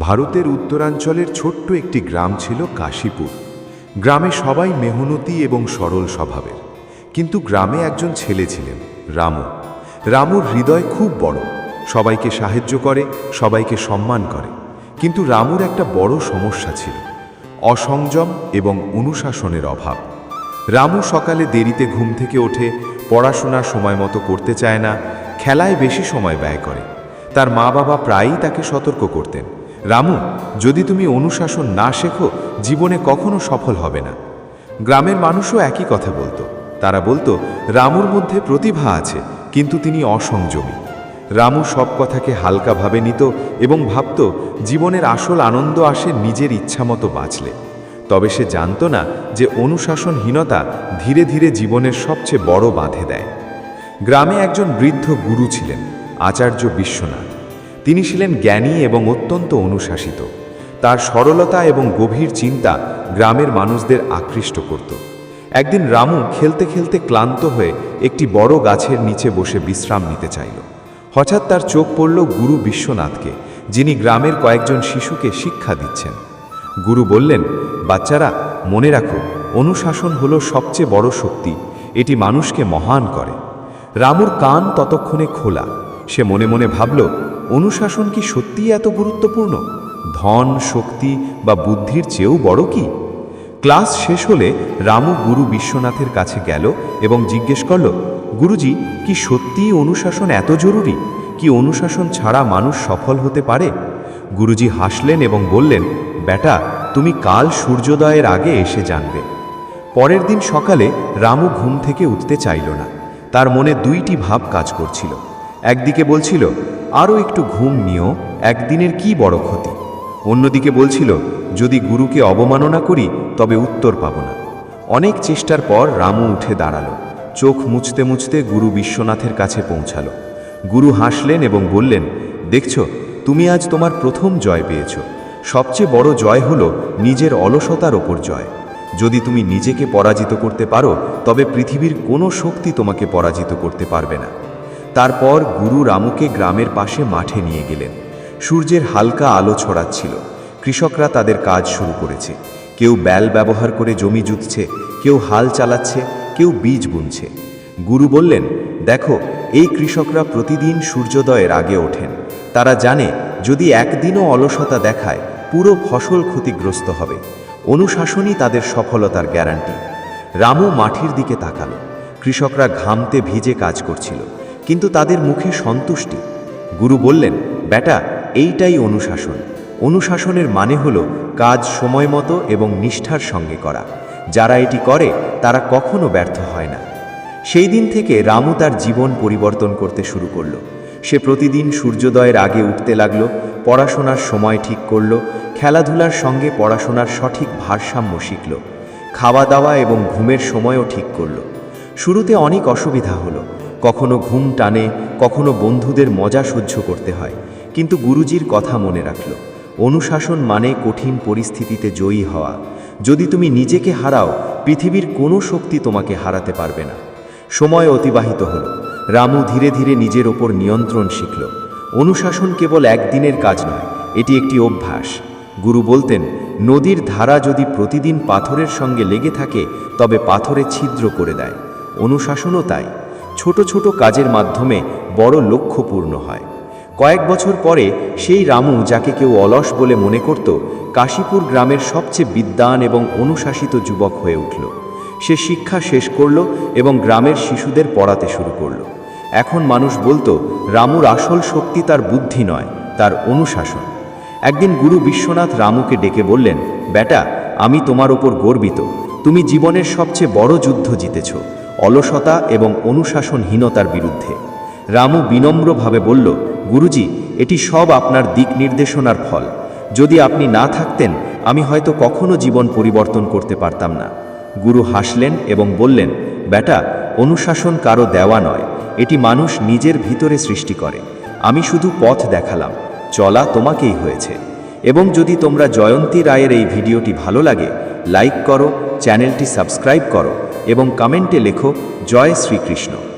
ভারতের উত্তরাঞ্চলের ছোট্ট একটি গ্রাম ছিল কাশীপুর। গ্রামে সবাই মেহনতি এবং সরল স্বভাবের। কিন্তু গ্রামে একজন ছেলে ছিলেন, রামু। রামুর হৃদয় খুব বড়। সবাইকে সাহায্য করে, সবাইকে সম্মান করে। কিন্তু রামুর একটা বড় সমস্যা ছিল, অসংযম এবং অনুশাসনের অভাব। রামু সকালে দেরিতে ঘুম থেকে ওঠে পড়াশোনা সময় মতো করতে চায় না, খেলায় বেশি সময় ব্যয় করে। তার মা বাবা প্রায়ই তাকে সতর্ক করতেন। রামু, যদি তুমি অনুশাসন না শেখো, জীবনে কখনো সফল হবে না। গ্রামের মানুষও একই কথা বলতো। তারা বলতো, রামুর মধ্যে প্রতিভা আছে, কিন্তু তিনি অসংযমী। রামু সব কথাকে হালকাভাবে নিত এবং ভাবত, জীবনের আসল আনন্দ আসে নিজের ইচ্ছামতো বাঁচলে। তবে সে জানত না যে অনুশাসনহীনতা ধীরে ধীরে জীবনের সবচেয়ে বড় বাঁধে দেয়। গ্রামে একজন বৃদ্ধ গুরু ছিলেন, আচার্য বিশ্বনাথ। তিনি ছিলেন জ্ঞানী এবং অত্যন্ত অনুশাসিত। তার সরলতা এবং গভীর চিন্তা গ্রামের মানুষদের আকৃষ্ট করত। একদিন রামু খেলতে খেলতে ক্লান্ত হয়ে একটি বড় গাছের নিচে বসে বিশ্রাম নিতে চাইল। হঠাৎ তার চোখ পড়ল গুরু বিশ্বনাথকে, যিনি গ্রামের কয়েকজন শিশুকে শিক্ষা দিচ্ছেন। গুরু বললেন, বাচ্চারা, মনে রাখো, অনুশাসন হলো সবচেয়ে বড় শক্তি, এটি মানুষকে মহান করে। রামুর কান ততক্ষণে খোলা। সে মনে মনে ভাবল অনুশাসন কি সত্যিই এত গুরুত্বপূর্ণ? ধন, শক্তি বা বুদ্ধির চেয়েও বড় কি? ক্লাস শেষ হলে রামু গুরু বিশ্বনাথের কাছে গেল এবং জিজ্ঞেস করল, গুরুজি, কি সত্যিই অনুশাসন এত জরুরি? কি অনুশাসন ছাড়া মানুষ সফল হতে পারে? গুরুজি হাসলেন এবং বললেন বেটা তুমি কাল সূর্যোদয়ের আগে এসে জানবে। পরের দিন সকালে রামু ঘুম থেকে উঠতে চাইল না। তার মনে দুইটি ভাব কাজ করছিল। একদিকে বলছিল আরও একটু ঘুম নিও, একদিনের কি বড় ক্ষতি? অন্যদিকে বলছিল, যদি গুরুকে অবমাননা করি, তবে উত্তর পাব না। অনেক চেষ্টার পর রামু উঠে দাঁড়াল। চোখ মুছতে মুছতে গুরু বিশ্বনাথের কাছে পৌঁছালো। গুরু হাসলেন এবং বললেন, দেখছ, তুমি আজ তোমার প্রথম জয় পেয়েছ। সবচেয়ে বড় জয় হল নিজের অলসতার ওপর জয়। যদি তুমি নিজেকে পরাজিত করতে পারো, তবে পৃথিবীর কোনো শক্তি তোমাকে পরাজিত করতে পারবে না। তারপর গুরু রামুকে গ্রামের পাশে মাঠে নিয়ে গেলেন। সূর্যের হালকা আলো ছড়াচ্ছিল। কৃষকরা তাদের কাজ শুরু করেছে। কেউ ব্যাল ব্যবহার করে জমি জুতছে, কেউ হাল চালাচ্ছে, কেউ বীজ বুনছে। গুরু বললেন, দেখো, এই কৃষকরা প্রতিদিন সূর্যোদয়ের আগে ওঠেন। তারা জানে, যদি একদিনও অলসতা দেখায়, পুরো ফসল ক্ষতিগ্রস্ত হবে। অনুশাসনই তাদের সফলতার গ্যারান্টি। রামু মাটির দিকে তাকালো। কৃষকরা ঘামতে ভিজে কাজ করছিল। কিন্তু তাদের মুখে সন্তুষ্টি। গুরু বললেন, বেটা, এইটাই অনুশাসন। অনুশাসনের মানে হলো কাজ সময় মতো এবং নিষ্ঠার সঙ্গে করা। যারা এটি করে, তারা কখনো ব্যর্থ হয় না। সেই দিন থেকে রামু তার জীবন পরিবর্তন করতে শুরু করল। সে প্রতিদিন সূর্যোদয়ের আগে উঠতে লাগল, পড়াশোনার সময় ঠিক করল, খেলাধুলার সঙ্গে পড়াশোনার সঠিক ভারসাম্য শিখল, খাওয়া দাওয়া এবং ঘুমের সময়ও ঠিক করল। শুরুতে অনেক অসুবিধা হলো কখনো ঘুম টানে, কখনো বন্ধুদের মজা সহ্য করতে হয়। কিন্তু গুরুজির কথা মনে রাখল, অনুশাসন মানে কঠিন পরিস্থিতিতে জয়ী হওয়া। যদি তুমি নিজেকে হারাও, পৃথিবীর কোনো শক্তি তোমাকে হারাতে পারবে না। সময় অতিবাহিত হলো। রামু ধীরে ধীরে নিজের ওপর নিয়ন্ত্রণ শিখল। অনুশাসন কেবল একদিনের কাজ নয়, এটি একটি অভ্যাস। গুরু বলতেন, নদীর ধারা যদি প্রতিদিন পাথরের সঙ্গে লেগে থাকে, তবে পাথরে ছিদ্র করে দেয়। অনুশাসনও তাই। ছোট ছোট কাজের মাধ্যমে বড় লক্ষ্য পূর্ণ হয়। কয়েক বছর পরে সেই রামু যাকে কেউ অলস বলে মনে করত, কাশীপুর গ্রামের সবচেয়ে বিদ্বান এবং অনুশাসিত যুবক হয়ে উঠল। সে শিক্ষা শেষ করল এবং গ্রামের শিশুদের পড়াতে শুরু করল। এখন মানুষ বলতো, রামুর আসল শক্তি তার বুদ্ধি নয়, তার অনুশাসন। একদিন গুরু বিশ্বনাথ রামুকে ডেকে বললেন, বেটা, আমি তোমার ওপর গর্বিত। তুমি জীবনের সবচেয়ে বড় যুদ্ধ জিতেছ। অলসতা এবং অনুশাসনহীনতার বিরুদ্ধে। রামু বিনম্রভাবে বলল, গুরুজি, এটি সব আপনার দিক নির্দেশনার ফল। যদি আপনি না থাকতেন, আমি হয়তো কখনো জীবন পরিবর্তন করতে পারতাম না। গুরু হাসলেন এবং বললেন বেটা অনুশাসন কারও দেওয়া নয়। এটি মানুষ নিজের ভিতরে সৃষ্টি করে। আমি শুধু পথ দেখালাম। চলা তোমাকেই হয়েছে। এবং যদি তোমরা জয়ন্তী রায়ের এই ভিডিওটি ভালো লাগে, লাইক করো, চ্যানেলটি সাবস্ক্রাইব করো। এবং কমেন্টে লেখো জয় শ্রীকৃষ্ণ।